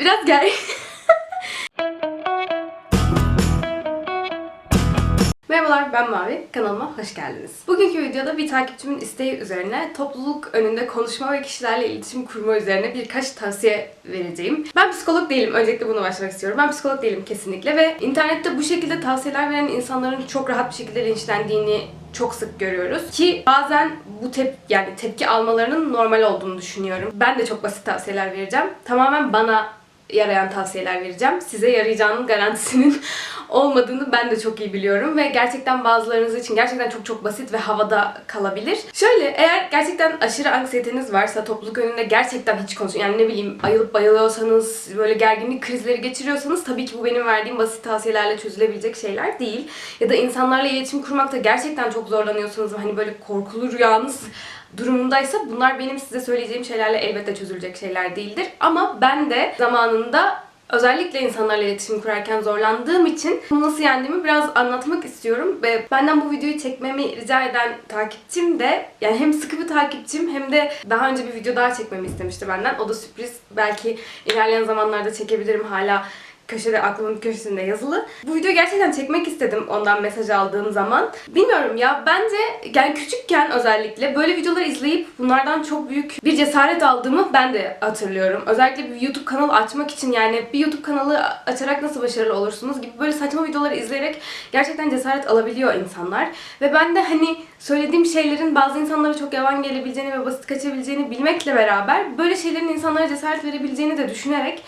Biraz gel. Merhabalar ben Mavi, kanalıma hoş geldiniz. Bugünkü videoda bir takipçimin isteği üzerine topluluk önünde konuşma ve kişilerle iletişim kurma üzerine birkaç tavsiye vereceğim. Ben psikolog değilim, öncelikle bunu başlamak istiyorum. Ben psikolog değilim kesinlikle ve internette bu şekilde tavsiyeler veren insanların çok rahat bir şekilde linçlendiğini çok sık görüyoruz ki bazen bu tep yani tepki almalarının normal olduğunu düşünüyorum. Ben de çok basit tavsiyeler vereceğim. Tamamen bana yarayan tavsiyeler vereceğim. Size yarayacağının garantisinin olmadığını ben de çok iyi biliyorum ve gerçekten bazılarınız için gerçekten çok çok basit ve havada kalabilir. Şöyle eğer gerçekten aşırı anksiyeteniz varsa topluluk önünde gerçekten hiç konuş yani ne bileyim ayılıp bayılıyorsanız böyle gerginlik krizleri geçiriyorsanız tabii ki bu benim verdiğim basit tavsiyelerle çözülebilecek şeyler değil. Ya da insanlarla iletişim kurmakta gerçekten çok zorlanıyorsanız hani böyle korkulu rüyanız durumundaysa bunlar benim size söyleyeceğim şeylerle elbette çözülecek şeyler değildir. Ama ben de zamanında özellikle insanlarla iletişim kurarken zorlandığım için nasıl yendiğimi biraz anlatmak istiyorum. Ve benden bu videoyu çekmemi rica eden takipçim de yani hem sıkı bir takipçim hem de daha önce bir video daha çekmemi istemişti benden. O da sürpriz. Belki ilerleyen zamanlarda çekebilirim hala köşede aklımın köşesinde yazılı. Bu videoyu gerçekten çekmek istedim ondan mesaj aldığım zaman. Bilmiyorum ya bence yani küçükken özellikle böyle videoları izleyip bunlardan çok büyük bir cesaret aldığımı ben de hatırlıyorum. Özellikle bir YouTube kanalı açmak için yani bir YouTube kanalı açarak nasıl başarılı olursunuz gibi böyle saçma videoları izleyerek gerçekten cesaret alabiliyor insanlar. Ve ben de hani söylediğim şeylerin bazı insanlara çok yavan gelebileceğini ve basit kaçabileceğini bilmekle beraber böyle şeylerin insanlara cesaret verebileceğini de düşünerek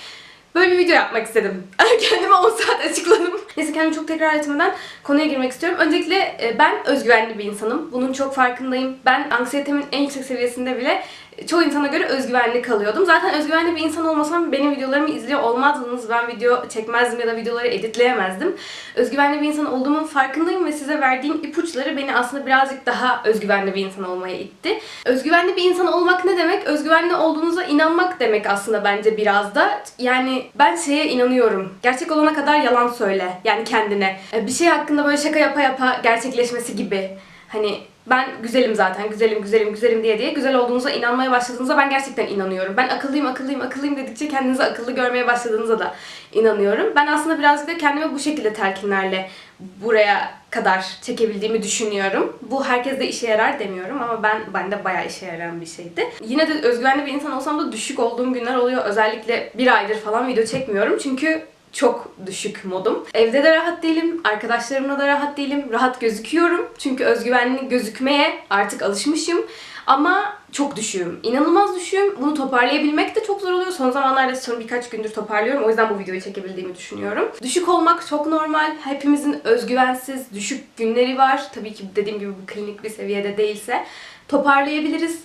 Böyle bir video yapmak istedim. Kendime 10 saat açıkladım. Neyse kendimi çok tekrar etmeden konuya girmek istiyorum. Öncelikle e, ben özgüvenli bir insanım. Bunun çok farkındayım. Ben anksiyetemin en yüksek seviyesinde bile e, çoğu insana göre özgüvenli kalıyordum. Zaten özgüvenli bir insan olmasam benim videolarımı izliyor olmazdınız. Ben video çekmezdim ya da videoları editleyemezdim. Özgüvenli bir insan olduğumun farkındayım ve size verdiğim ipuçları beni aslında birazcık daha özgüvenli bir insan olmaya itti. Özgüvenli bir insan olmak ne demek? Özgüvenli olduğunuza inanmak demek aslında bence biraz da. Yani ben şeye inanıyorum. Gerçek olana kadar yalan söyle. Yani kendine. E, Bir şey hakkında böyle şaka yapa yapa gerçekleşmesi gibi. Hani ben güzelim zaten, güzelim, güzelim, güzelim diye diye güzel olduğunuza inanmaya başladığınızda ben gerçekten inanıyorum. Ben akıllıyım, akıllıyım, akıllıyım dedikçe kendinizi akıllı görmeye başladığınıza da inanıyorum. Ben aslında birazcık da kendime bu şekilde telkinlerle buraya kadar çekebildiğimi düşünüyorum. Bu herkeste işe yarar demiyorum ama ben bende bayağı işe yarayan bir şeydi. Yine de özgüvenli bir insan olsam da düşük olduğum günler oluyor. Özellikle bir aydır falan video çekmiyorum. Çünkü çok düşük modum. Evde de rahat değilim, arkadaşlarımla da rahat değilim. Rahat gözüküyorum. Çünkü özgüvenli gözükmeye artık alışmışım. Ama çok düşüğüm. İnanılmaz düşüğüm. Bunu toparlayabilmek de çok zor oluyor. Son zamanlarda son birkaç gündür toparlıyorum. O yüzden bu videoyu çekebildiğimi düşünüyorum. Düşük olmak çok normal. Hepimizin özgüvensiz, düşük günleri var. Tabii ki dediğim gibi bu klinik bir seviyede değilse toparlayabiliriz.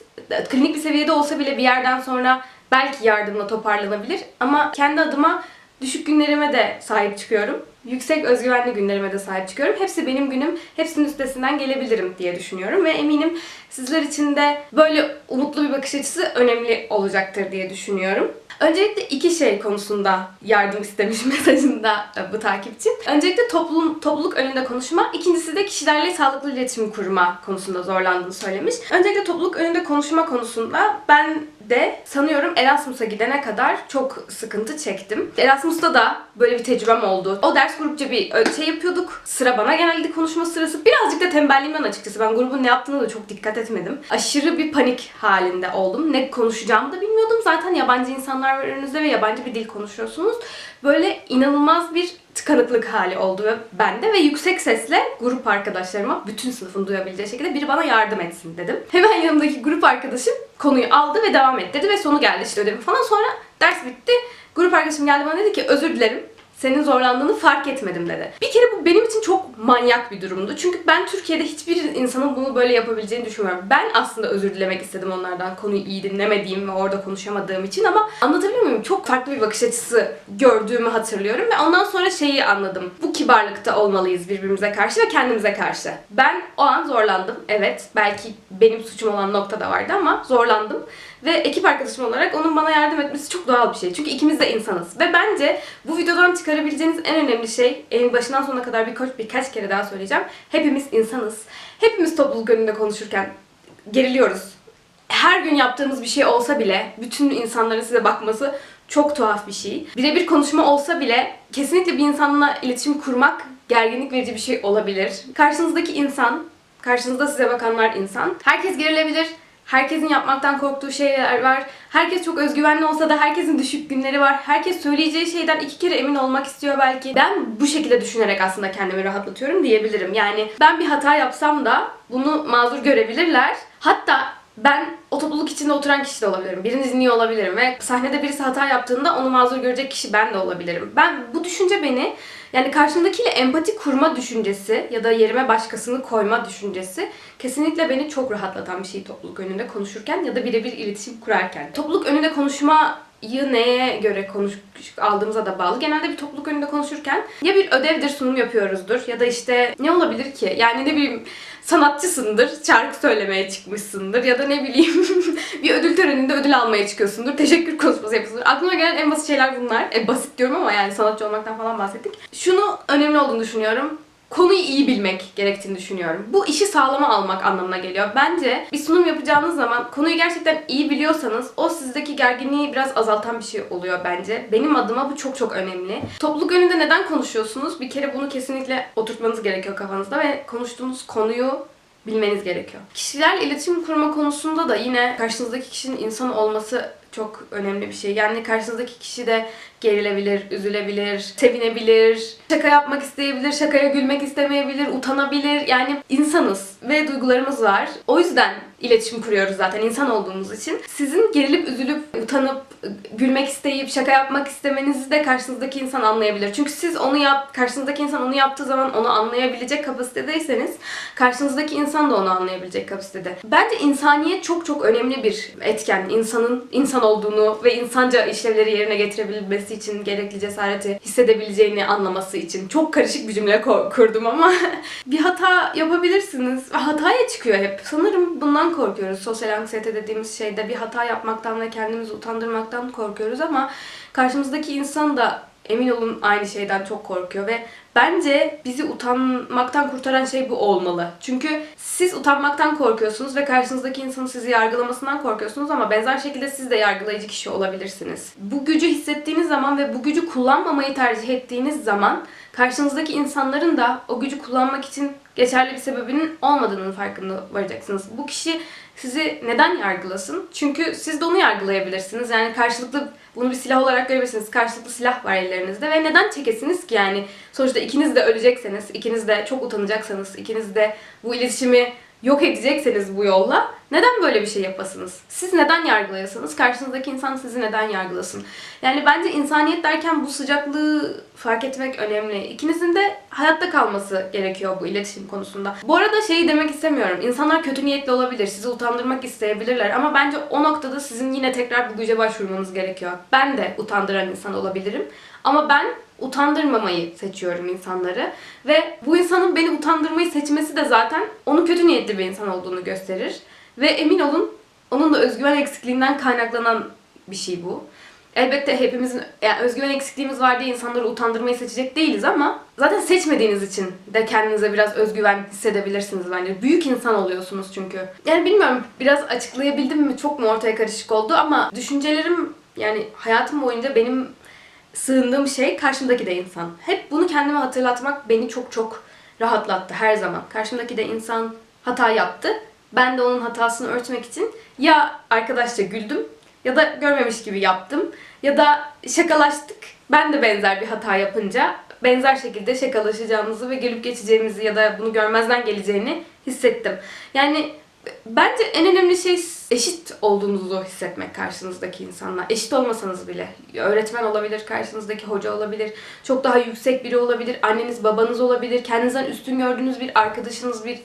Klinik bir seviyede olsa bile bir yerden sonra belki yardımla toparlanabilir. Ama kendi adıma Düşük günlerime de sahip çıkıyorum. Yüksek özgüvenli günlerime de sahip çıkıyorum. Hepsi benim günüm. Hepsinin üstesinden gelebilirim diye düşünüyorum. Ve eminim sizler için de böyle umutlu bir bakış açısı önemli olacaktır diye düşünüyorum. Öncelikle iki şey konusunda yardım istemiş mesajında bu takipçim. Öncelikle toplum, topluluk önünde konuşma. İkincisi de kişilerle sağlıklı iletişim kurma konusunda zorlandığını söylemiş. Öncelikle topluluk önünde konuşma konusunda ben de sanıyorum Erasmus'a gidene kadar çok sıkıntı çektim. Erasmus'ta da böyle bir tecrübem oldu. O ders grupça bir şey yapıyorduk. Sıra bana geldi konuşma sırası. Birazcık da tembelliğimden açıkçası. Ben grubun ne yaptığına da çok dikkat etmedim. Aşırı bir panik halinde oldum. Ne konuşacağımı da bilmiyordum. Zaten yabancı insanlar var önünüzde ve yabancı bir dil konuşuyorsunuz. Böyle inanılmaz bir tıkanıklık hali oldu ve bende ve yüksek sesle grup arkadaşlarıma bütün sınıfın duyabileceği şekilde biri bana yardım etsin dedim. Hemen yanımdaki grup arkadaşım konuyu aldı ve devam ettirdi ve sonu geldi işte ödevi falan. Sonra ders bitti. Grup arkadaşım geldi bana dedi ki özür dilerim senin zorlandığını fark etmedim dedi. Bir kere bu benim için çok manyak bir durumdu. Çünkü ben Türkiye'de hiçbir insanın bunu böyle yapabileceğini düşünmüyorum. Ben aslında özür dilemek istedim onlardan konuyu iyi dinlemediğim ve orada konuşamadığım için ama anlatabiliyor muyum? Çok farklı bir bakış açısı gördüğümü hatırlıyorum ve ondan sonra şeyi anladım. Bu kibarlıkta olmalıyız birbirimize karşı ve kendimize karşı. Ben o an zorlandım. Evet, belki benim suçum olan nokta da vardı ama zorlandım. Ve ekip arkadaşım olarak onun bana yardım etmesi çok doğal bir şey. Çünkü ikimiz de insanız. Ve bence bu videodan çıkarabileceğiniz en önemli şey, en başından sonuna kadar birkaç, birkaç kere daha söyleyeceğim. Hepimiz insanız. Hepimiz topluluk önünde konuşurken geriliyoruz. Her gün yaptığımız bir şey olsa bile bütün insanların size bakması çok tuhaf bir şey. Birebir konuşma olsa bile kesinlikle bir insanla iletişim kurmak gerginlik verici bir şey olabilir. Karşınızdaki insan, karşınızda size bakanlar insan. Herkes gerilebilir. Herkesin yapmaktan korktuğu şeyler var. Herkes çok özgüvenli olsa da herkesin düşük günleri var. Herkes söyleyeceği şeyden iki kere emin olmak istiyor belki. Ben bu şekilde düşünerek aslında kendimi rahatlatıyorum diyebilirim. Yani ben bir hata yapsam da bunu mazur görebilirler. Hatta ben o topluluk içinde oturan kişi de olabilirim. Birini dinliyor olabilirim ve sahnede birisi hata yaptığında onu mazur görecek kişi ben de olabilirim. Ben bu düşünce beni yani karşımdakiyle empati kurma düşüncesi ya da yerime başkasını koyma düşüncesi kesinlikle beni çok rahatlatan bir şey topluluk önünde konuşurken ya da birebir iletişim kurarken. Topluluk önünde konuşmayı neye göre konuş aldığımıza da bağlı. Genelde bir topluluk önünde konuşurken ya bir ödevdir sunum yapıyoruzdur ya da işte ne olabilir ki? Yani ne bileyim sanatçısındır, şarkı söylemeye çıkmışsındır ya da ne bileyim bir ödül töreninde ödül almaya çıkıyorsundur, teşekkür konuşması yapıyorsundur. Aklıma gelen en basit şeyler bunlar. E, basit diyorum ama yani sanatçı olmaktan falan bahsettik. Şunu önemli olduğunu düşünüyorum. Konuyu iyi bilmek gerektiğini düşünüyorum. Bu işi sağlama almak anlamına geliyor. Bence bir sunum yapacağınız zaman konuyu gerçekten iyi biliyorsanız o sizdeki gerginliği biraz azaltan bir şey oluyor bence. Benim adıma bu çok çok önemli. Topluluk önünde neden konuşuyorsunuz? Bir kere bunu kesinlikle oturtmanız gerekiyor kafanızda ve konuştuğunuz konuyu bilmeniz gerekiyor. Kişilerle iletişim kurma konusunda da yine karşınızdaki kişinin insan olması çok önemli bir şey. Yani karşınızdaki kişi de gerilebilir, üzülebilir, sevinebilir, şaka yapmak isteyebilir, şakaya gülmek istemeyebilir, utanabilir. Yani insanız ve duygularımız var. O yüzden iletişim kuruyoruz zaten insan olduğumuz için. Sizin gerilip üzülüp utanıp gülmek isteyip şaka yapmak istemenizi de karşınızdaki insan anlayabilir. Çünkü siz onu yap, karşınızdaki insan onu yaptığı zaman onu anlayabilecek kapasitedeyseniz karşınızdaki insan da onu anlayabilecek kapasitede. Bence insaniyet çok çok önemli bir etken. İnsanın insan olduğunu ve insanca işlevleri yerine getirebilmesi için gerekli cesareti hissedebileceğini anlaması için. Çok karışık bir cümle kurdum ama bir hata yapabilirsiniz. Hataya çıkıyor hep. Sanırım bundan korkuyoruz. Sosyal anksiyete dediğimiz şeyde bir hata yapmaktan ve kendimizi utandırmaktan korkuyoruz ama karşımızdaki insan da emin olun aynı şeyden çok korkuyor ve bence bizi utanmaktan kurtaran şey bu olmalı. Çünkü siz utanmaktan korkuyorsunuz ve karşınızdaki insanın sizi yargılamasından korkuyorsunuz ama benzer şekilde siz de yargılayıcı kişi olabilirsiniz. Bu gücü hissettiğiniz zaman ve bu gücü kullanmamayı tercih ettiğiniz zaman karşınızdaki insanların da o gücü kullanmak için geçerli bir sebebinin olmadığının farkında varacaksınız. Bu kişi sizi neden yargılasın? Çünkü siz de onu yargılayabilirsiniz. Yani karşılıklı bunu bir silah olarak görebilirsiniz. Karşılıklı silah var ellerinizde ve neden çekesiniz ki yani? Sonuçta ikiniz de ölecekseniz, ikiniz de çok utanacaksanız, ikiniz de bu iletişimi yok edecekseniz bu yolla neden böyle bir şey yapasınız? Siz neden yargılayasınız? Karşınızdaki insan sizi neden yargılasın? Yani bence insaniyet derken bu sıcaklığı fark etmek önemli. İkinizin de hayatta kalması gerekiyor bu iletişim konusunda. Bu arada şeyi demek istemiyorum. İnsanlar kötü niyetli olabilir, sizi utandırmak isteyebilirler ama bence o noktada sizin yine tekrar bu güce başvurmanız gerekiyor. Ben de utandıran insan olabilirim ama ben utandırmamayı seçiyorum insanları ve bu insanın beni utandırmayı seçmesi de zaten onun kötü niyetli bir insan olduğunu gösterir. Ve emin olun onun da özgüven eksikliğinden kaynaklanan bir şey bu. Elbette hepimizin yani özgüven eksikliğimiz var diye insanları utandırmayı seçecek değiliz ama zaten seçmediğiniz için de kendinize biraz özgüven hissedebilirsiniz bence. Büyük insan oluyorsunuz çünkü. Yani bilmiyorum biraz açıklayabildim mi çok mu ortaya karışık oldu ama düşüncelerim yani hayatım boyunca benim sığındığım şey karşımdaki de insan. Hep bunu kendime hatırlatmak beni çok çok rahatlattı her zaman. Karşımdaki de insan hata yaptı. Ben de onun hatasını örtmek için ya arkadaşça güldüm ya da görmemiş gibi yaptım ya da şakalaştık. Ben de benzer bir hata yapınca benzer şekilde şakalaşacağımızı ve gülüp geçeceğimizi ya da bunu görmezden geleceğini hissettim. Yani bence en önemli şey eşit olduğunuzu hissetmek karşınızdaki insanla. Eşit olmasanız bile. Öğretmen olabilir, karşınızdaki hoca olabilir, çok daha yüksek biri olabilir, anneniz babanız olabilir, kendinizden üstün gördüğünüz bir arkadaşınız, bir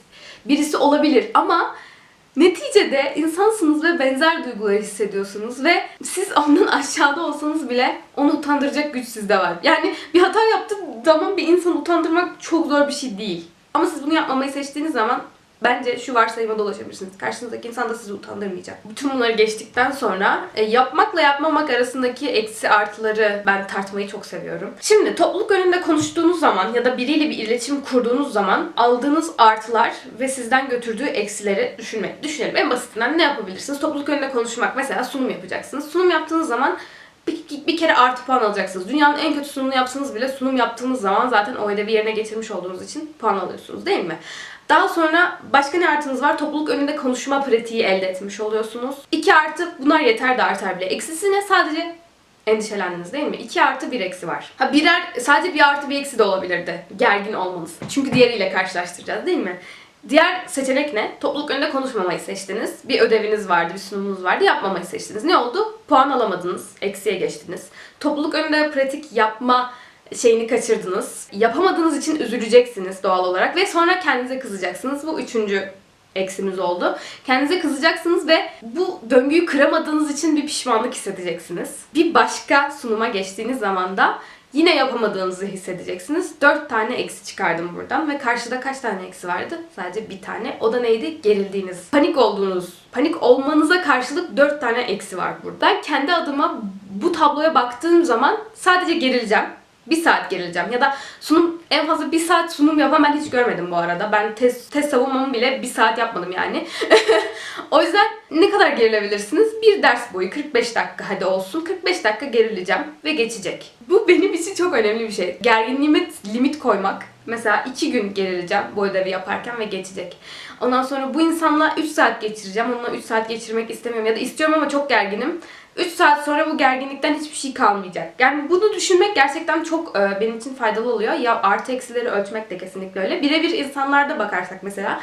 birisi olabilir ama Neticede insansınız ve benzer duyguları hissediyorsunuz ve siz ondan aşağıda olsanız bile onu utandıracak güç sizde var. Yani bir hata yaptığı zaman bir insanı utandırmak çok zor bir şey değil. Ama siz bunu yapmamayı seçtiğiniz zaman bence şu varsayıma dolaşabilirsiniz. Karşınızdaki insan da sizi utandırmayacak. Bütün bunları geçtikten sonra e, yapmakla yapmamak arasındaki eksi artıları ben tartmayı çok seviyorum. Şimdi topluluk önünde konuştuğunuz zaman ya da biriyle bir iletişim kurduğunuz zaman aldığınız artılar ve sizden götürdüğü eksileri düşünmek. Düşünelim en basitinden ne yapabilirsiniz? Topluluk önünde konuşmak. Mesela sunum yapacaksınız. Sunum yaptığınız zaman bir, bir kere artı puan alacaksınız. Dünyanın en kötü sunumunu yapsanız bile sunum yaptığınız zaman zaten o ödevi yerine getirmiş olduğunuz için puan alıyorsunuz değil mi? Daha sonra başka ne artınız var? Topluluk önünde konuşma pratiği elde etmiş oluyorsunuz. 2 artı bunlar yeter de artar bile. Eksisi ne? Sadece endişelendiniz değil mi? 2 artı 1 eksi var. Ha birer sadece bir artı bir eksi de olabilirdi. Gergin olmanız. Çünkü diğeriyle karşılaştıracağız değil mi? Diğer seçenek ne? Topluluk önünde konuşmamayı seçtiniz. Bir ödeviniz vardı, bir sunumunuz vardı. Yapmamayı seçtiniz. Ne oldu? Puan alamadınız. Eksiye geçtiniz. Topluluk önünde pratik yapma şeyini kaçırdınız. Yapamadığınız için üzüleceksiniz doğal olarak ve sonra kendinize kızacaksınız. Bu üçüncü eksimiz oldu. Kendinize kızacaksınız ve bu döngüyü kıramadığınız için bir pişmanlık hissedeceksiniz. Bir başka sunuma geçtiğiniz zaman da yine yapamadığınızı hissedeceksiniz. Dört tane eksi çıkardım buradan ve karşıda kaç tane eksi vardı? Sadece bir tane. O da neydi? Gerildiğiniz. Panik olduğunuz, panik olmanıza karşılık dört tane eksi var burada. Ben kendi adıma bu tabloya baktığım zaman sadece gerileceğim. Bir saat gerileceğim. Ya da sunum en fazla bir saat sunum yapan ben hiç görmedim bu arada. Ben test, test savunmamı bile bir saat yapmadım yani. o yüzden ne kadar gerilebilirsiniz? Bir ders boyu 45 dakika hadi olsun. 45 dakika gerileceğim ve geçecek. Bu benim için çok önemli bir şey. Gerginliğime limit koymak. Mesela 2 gün gerileceğim bu ödevi yaparken ve geçecek. Ondan sonra bu insanla 3 saat geçireceğim. Onunla 3 saat geçirmek istemiyorum ya da istiyorum ama çok gerginim. 3 saat sonra bu gerginlikten hiçbir şey kalmayacak. Yani bunu düşünmek gerçekten çok e, benim için faydalı oluyor. Ya artı eksileri ölçmek de kesinlikle öyle. Birebir insanlarda bakarsak mesela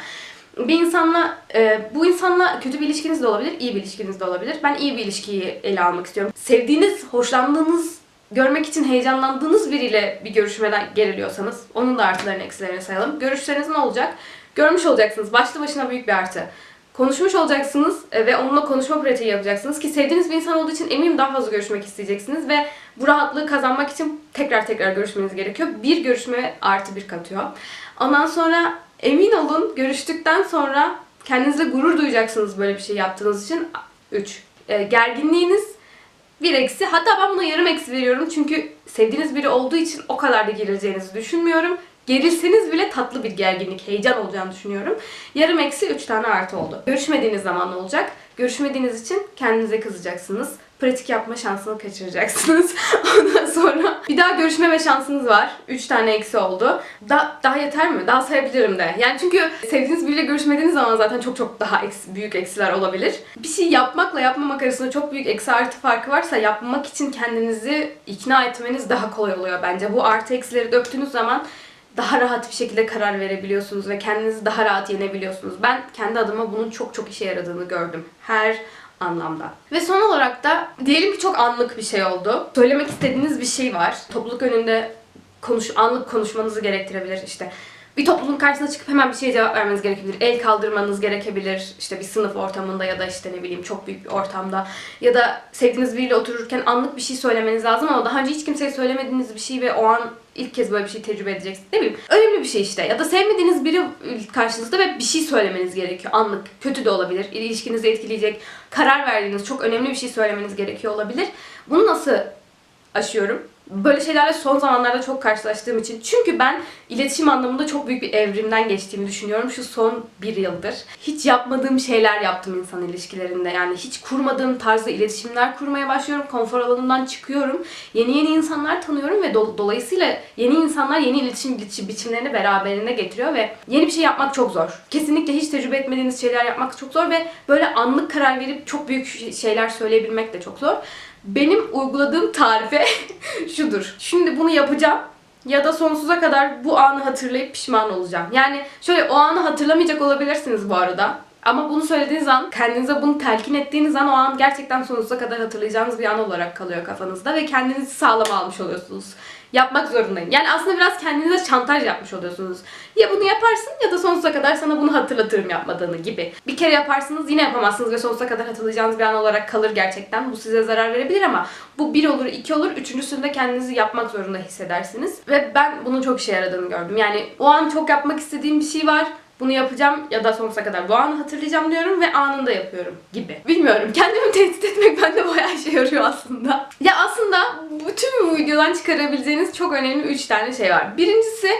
bir insanla e, bu insanla kötü bir ilişkiniz de olabilir, iyi bir ilişkiniz de olabilir. Ben iyi bir ilişkiyi ele almak istiyorum. Sevdiğiniz, hoşlandığınız, görmek için heyecanlandığınız biriyle bir görüşmeden geriliyorsanız onun da artılarını eksilerini sayalım. Görüşleriniz ne olacak? Görmüş olacaksınız. Başlı başına büyük bir artı. Konuşmuş olacaksınız e, ve onunla konuşma pratiği yapacaksınız ki sevdiğiniz bir insan olduğu için eminim daha fazla görüşmek isteyeceksiniz ve bu rahatlığı kazanmak için tekrar tekrar görüşmeniz gerekiyor. Bir görüşme artı bir katıyor. Ondan sonra emin olun görüştükten sonra kendinizle gurur duyacaksınız böyle bir şey yaptığınız için. 3. gerginliğiniz bir eksi. Hatta ben buna yarım eksi veriyorum çünkü sevdiğiniz biri olduğu için o kadar da gerileceğinizi düşünmüyorum. Gerilseniz bile tatlı bir gerginlik, heyecan olacağını düşünüyorum. Yarım eksi 3 tane artı oldu. Görüşmediğiniz zaman ne olacak? Görüşmediğiniz için kendinize kızacaksınız. Pratik yapma şansını kaçıracaksınız. Ondan sonra bir daha görüşmeme şansınız var. 3 tane eksi oldu. Da, daha yeter mi? Daha sayabilirim de. Yani çünkü sevdiğiniz biriyle görüşmediğiniz zaman zaten çok çok daha eksi, büyük eksiler olabilir. Bir şey yapmakla yapmamak arasında çok büyük eksi artı farkı varsa yapmak için kendinizi ikna etmeniz daha kolay oluyor bence. Bu artı eksileri döktüğünüz zaman daha rahat bir şekilde karar verebiliyorsunuz ve kendinizi daha rahat yenebiliyorsunuz. Ben kendi adıma bunun çok çok işe yaradığını gördüm. Her anlamda. Ve son olarak da diyelim ki çok anlık bir şey oldu. Söylemek istediğiniz bir şey var. Topluluk önünde konuş anlık konuşmanızı gerektirebilir. İşte bir topluluğun karşısına çıkıp hemen bir şeye cevap vermeniz gerekebilir. El kaldırmanız gerekebilir. İşte bir sınıf ortamında ya da işte ne bileyim çok büyük bir ortamda. Ya da sevdiğiniz biriyle otururken anlık bir şey söylemeniz lazım ama daha önce hiç kimseye söylemediğiniz bir şey ve o an ilk kez böyle bir şey tecrübe edeceksiniz. Ne bileyim önemli bir şey işte. Ya da sevmediğiniz biri karşınızda ve bir şey söylemeniz gerekiyor. Anlık. Kötü de olabilir. İlişkinizi etkileyecek. Karar verdiğiniz çok önemli bir şey söylemeniz gerekiyor olabilir. Bunu nasıl aşıyorum? Böyle şeylerle son zamanlarda çok karşılaştığım için. Çünkü ben iletişim anlamında çok büyük bir evrimden geçtiğimi düşünüyorum şu son bir yıldır. Hiç yapmadığım şeyler yaptım insan ilişkilerinde. Yani hiç kurmadığım tarzda iletişimler kurmaya başlıyorum. Konfor alanından çıkıyorum. Yeni yeni insanlar tanıyorum ve do- dolayısıyla yeni insanlar yeni iletişim biçim- biçimlerini beraberinde getiriyor ve yeni bir şey yapmak çok zor. Kesinlikle hiç tecrübe etmediğiniz şeyler yapmak çok zor ve böyle anlık karar verip çok büyük şeyler söyleyebilmek de çok zor. Benim uyguladığım tarife şudur. Şimdi bunu yapacağım ya da sonsuza kadar bu anı hatırlayıp pişman olacağım. Yani şöyle o anı hatırlamayacak olabilirsiniz bu arada. Ama bunu söylediğiniz an, kendinize bunu telkin ettiğiniz an o an gerçekten sonsuza kadar hatırlayacağınız bir an olarak kalıyor kafanızda ve kendinizi sağlam almış oluyorsunuz. Yapmak zorundayım. Yani aslında biraz kendinize şantaj yapmış oluyorsunuz. Ya bunu yaparsın ya da sonsuza kadar sana bunu hatırlatırım yapmadığını gibi. Bir kere yaparsınız yine yapamazsınız ve sonsuza kadar hatırlayacağınız bir an olarak kalır gerçekten. Bu size zarar verebilir ama bu bir olur, iki olur. Üçüncüsünde kendinizi yapmak zorunda hissedersiniz. Ve ben bunun çok işe yaradığını gördüm. Yani o an çok yapmak istediğim bir şey var bunu yapacağım ya da sonsuza kadar bu anı hatırlayacağım diyorum ve anında yapıyorum gibi. Bilmiyorum. Kendimi tehdit etmek bende bayağı işe yarıyor aslında. Ya aslında bütün bu videodan çıkarabileceğiniz çok önemli 3 tane şey var. Birincisi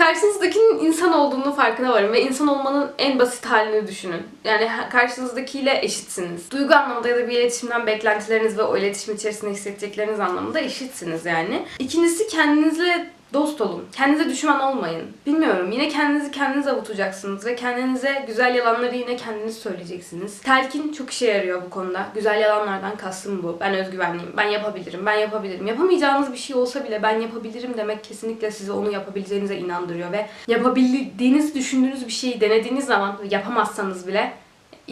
Karşınızdakinin insan olduğunu farkına varın ve insan olmanın en basit halini düşünün. Yani karşınızdakiyle eşitsiniz. Duygu anlamında ya da bir iletişimden beklentileriniz ve o iletişim içerisinde hissedecekleriniz anlamında eşitsiniz yani. İkincisi kendinizle dost olun. Kendinize düşman olmayın. Bilmiyorum yine kendinizi kendiniz avutacaksınız ve kendinize güzel yalanları yine kendiniz söyleyeceksiniz. Telkin çok işe yarıyor bu konuda. Güzel yalanlardan kastım bu. Ben özgüvenliyim. Ben yapabilirim. Ben yapabilirim. Yapamayacağınız bir şey olsa bile ben yapabilirim demek kesinlikle sizi onu yapabileceğinize inandırıyor ve yapabildiğinizi düşündüğünüz bir şeyi denediğiniz zaman yapamazsanız bile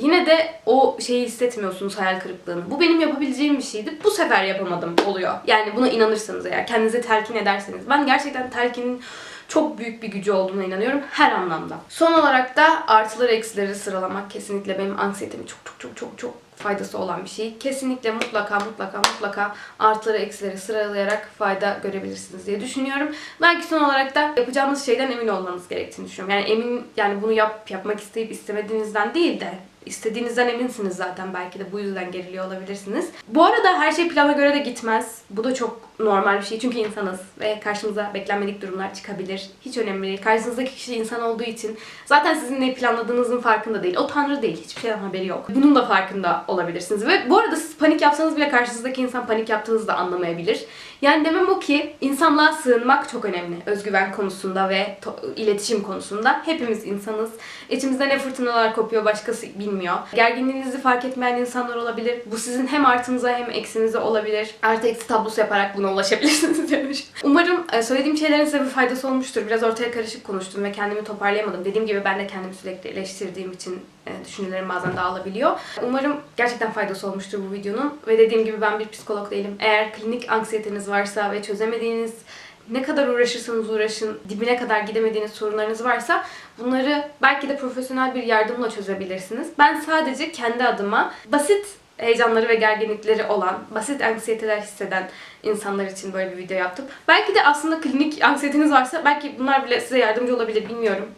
yine de o şeyi hissetmiyorsunuz hayal kırıklığını. Bu benim yapabileceğim bir şeydi. Bu sefer yapamadım oluyor. Yani buna inanırsanız eğer kendinize telkin ederseniz. Ben gerçekten telkinin çok büyük bir gücü olduğuna inanıyorum her anlamda. Son olarak da artıları eksileri sıralamak kesinlikle benim anksiyetemi çok çok çok çok çok faydası olan bir şey. Kesinlikle mutlaka mutlaka mutlaka artıları eksileri sıralayarak fayda görebilirsiniz diye düşünüyorum. Belki son olarak da yapacağınız şeyden emin olmanız gerektiğini düşünüyorum. Yani emin yani bunu yap yapmak isteyip istemediğinizden değil de istediğinizden eminsiniz zaten belki de bu yüzden geriliyor olabilirsiniz. Bu arada her şey plana göre de gitmez. Bu da çok normal bir şey çünkü insanız ve karşımıza beklenmedik durumlar çıkabilir. Hiç önemli değil. Karşınızdaki kişi insan olduğu için zaten sizin ne planladığınızın farkında değil. O tanrı değil. Hiçbir şeyden haberi yok. Bunun da farkında olabilirsiniz. Ve bu arada siz panik yapsanız bile karşınızdaki insan panik yaptığınızı da anlamayabilir. Yani demem o ki insanlığa sığınmak çok önemli. Özgüven konusunda ve iletişim konusunda. Hepimiz insanız. İçimizde ne fırtınalar kopuyor başkası bilmiyor. Gerginliğinizi fark etmeyen insanlar olabilir. Bu sizin hem artınıza hem eksinize olabilir. Artı eksi tablosu yaparak buna ulaşabilirsiniz demiş. Umarım e, söylediğim şeylerin size bir faydası olmuştur. Biraz ortaya karışık konuştum ve kendimi toparlayamadım. Dediğim gibi ben de kendimi sürekli eleştirdiğim için e, düşüncelerim bazen dağılabiliyor. Umarım gerçekten faydası olmuştur bu videonun. Ve dediğim gibi ben bir psikolog değilim. Eğer klinik anksiyeteniz varsa ve çözemediğiniz ne kadar uğraşırsanız uğraşın, dibine kadar gidemediğiniz sorunlarınız varsa bunları belki de profesyonel bir yardımla çözebilirsiniz. Ben sadece kendi adıma basit heyecanları ve gerginlikleri olan, basit anksiyeteler hisseden insanlar için böyle bir video yaptım. Belki de aslında klinik anksiyeteniz varsa belki bunlar bile size yardımcı olabilir bilmiyorum.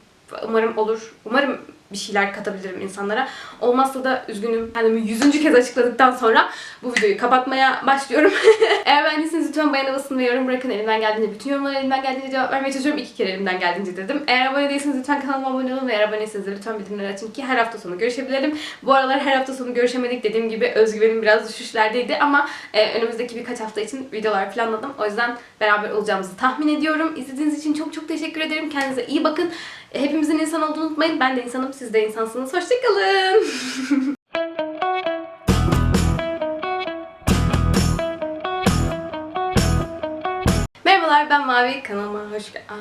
Umarım olur. Umarım bir şeyler katabilirim insanlara. Olmazsa da üzgünüm. Kendimi yüzüncü kez açıkladıktan sonra bu videoyu kapatmaya başlıyorum. Eğer beğendiyseniz lütfen beğene basın ve yorum bırakın. Elimden geldiğince bütün yorumlara elimden geldiğince cevap vermeye çalışıyorum. İki kere elimden geldiğince dedim. Eğer abone değilseniz lütfen kanalıma abone olun ve eğer aboneyseniz de lütfen bildirimleri açın ki her hafta sonu görüşebilelim. Bu aralar her hafta sonu görüşemedik. Dediğim gibi özgüvenim biraz düşüşlerdeydi ama e, önümüzdeki birkaç hafta için videolar planladım. O yüzden beraber olacağımızı tahmin ediyorum. İzlediğiniz için çok çok teşekkür ederim. Kendinize iyi bakın. E, Hepimizin insan olduğunu unutmayın. Ben de insanım, siz de insansınız. Hoşçakalın. Merhabalar ben Mavi. Kanalıma hoş gel... Aa,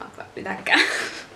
bak bak bir dakika.